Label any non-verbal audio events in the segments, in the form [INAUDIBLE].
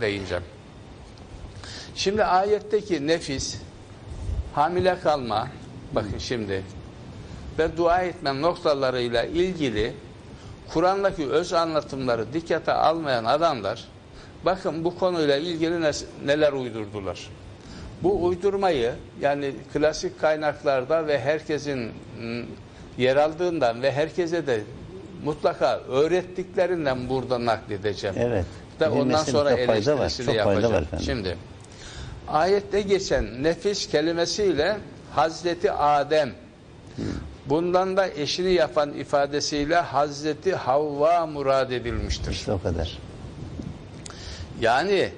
değineceğim. Şimdi ayetteki nefis, hamile kalma, bakın şimdi ve dua etme noktalarıyla ilgili Kur'an'daki öz anlatımları dikkate almayan adamlar bakın bu konuyla ilgili neler uydurdular. Bu uydurmayı yani klasik kaynaklarda ve herkesin mm, yer aldığından ve herkese de mutlaka öğrettiklerinden burada nakledeceğim. Evet. Da ondan sonra fayda var, eleştirisini çok fayda yapacağım. var efendim. Şimdi ayette geçen nefis kelimesiyle Hazreti Adem bundan da eşini yapan ifadesiyle Hazreti Havva murad edilmiştir. İşte o kadar. Yani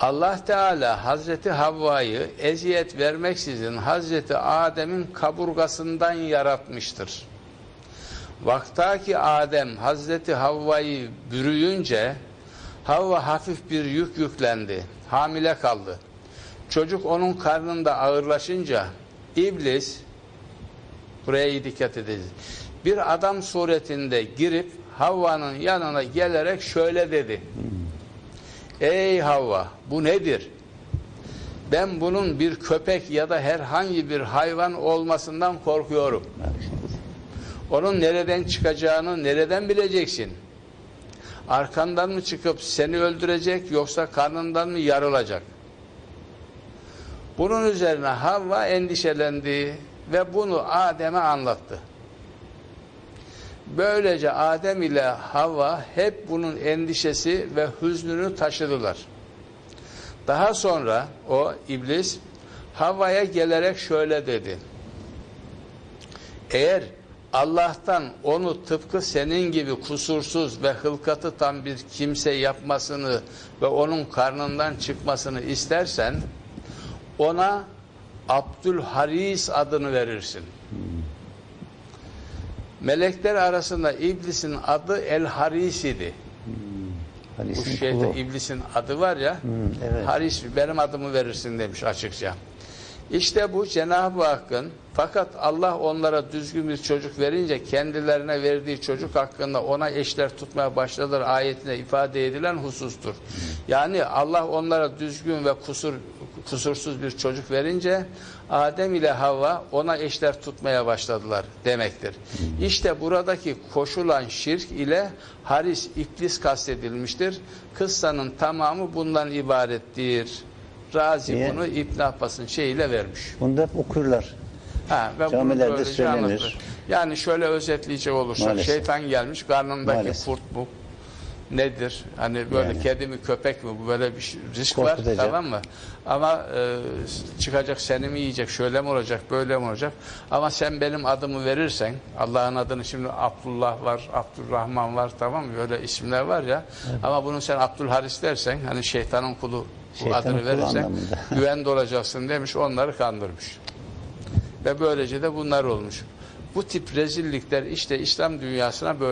Allah Teala Hazreti Havva'yı eziyet vermeksizin Hazreti Adem'in kaburgasından yaratmıştır. Vaktaki Adem Hazreti Havva'yı bürüyünce Havva hafif bir yük yüklendi. Hamile kaldı. Çocuk onun karnında ağırlaşınca İblis buraya iyi dikkat edeceğiz. Bir adam suretinde girip Havva'nın yanına gelerek şöyle dedi. Ey Havva bu nedir? Ben bunun bir köpek ya da herhangi bir hayvan olmasından korkuyorum. Onun nereden çıkacağını nereden bileceksin? Arkandan mı çıkıp seni öldürecek yoksa karnından mı yarılacak? Bunun üzerine Havva endişelendi ve bunu Adem'e anlattı. Böylece Adem ile Havva hep bunun endişesi ve hüznünü taşıdılar. Daha sonra o iblis Havva'ya gelerek şöyle dedi. Eğer Allah'tan onu tıpkı senin gibi kusursuz ve hılkatı tam bir kimse yapmasını ve onun karnından çıkmasını istersen ona Abdülharis adını verirsin. Melekler arasında iblisin adı El Haris idi. Bu Halis'in şeyde kulu. iblisin adı var ya. evet. Haris benim adımı verirsin demiş açıkça. İşte bu Cenab-ı Hakk'ın fakat Allah onlara düzgün bir çocuk verince kendilerine verdiği çocuk hakkında ona eşler tutmaya başladılar ayetine ifade edilen husustur. Yani Allah onlara düzgün ve kusur kusursuz bir çocuk verince Adem ile Havva ona eşler tutmaya başladılar demektir. İşte buradaki koşulan şirk ile haris iblis kastedilmiştir. Kıssanın tamamı bundan ibarettir. Razi Niye? bunu İbn Abbas'ın şeyiyle vermiş. Bunu da hep okurlar. Ha, ve Camilerde söylenir. anlatır. Yani şöyle özetleyecek olursak Maalesef. şeytan gelmiş karnındaki Maalesef. kurt bu nedir? Hani böyle Yani. kedi mi köpek mi bu böyle bir şey- risk var tamam mı? Ama e, çıkacak seni mi yiyecek şöyle mi olacak böyle mi olacak? Ama sen benim adımı verirsen Allah'ın adını şimdi Abdullah var Abdurrahman var tamam mı? Böyle isimler var ya ama bunu sen Abdülharis dersen hani şeytanın kulu bu adını verirsen [LAUGHS] güvende olacaksın demiş onları kandırmış. Ve böylece de bunlar olmuş. Bu tip rezillikler işte İslam dünyasına böyle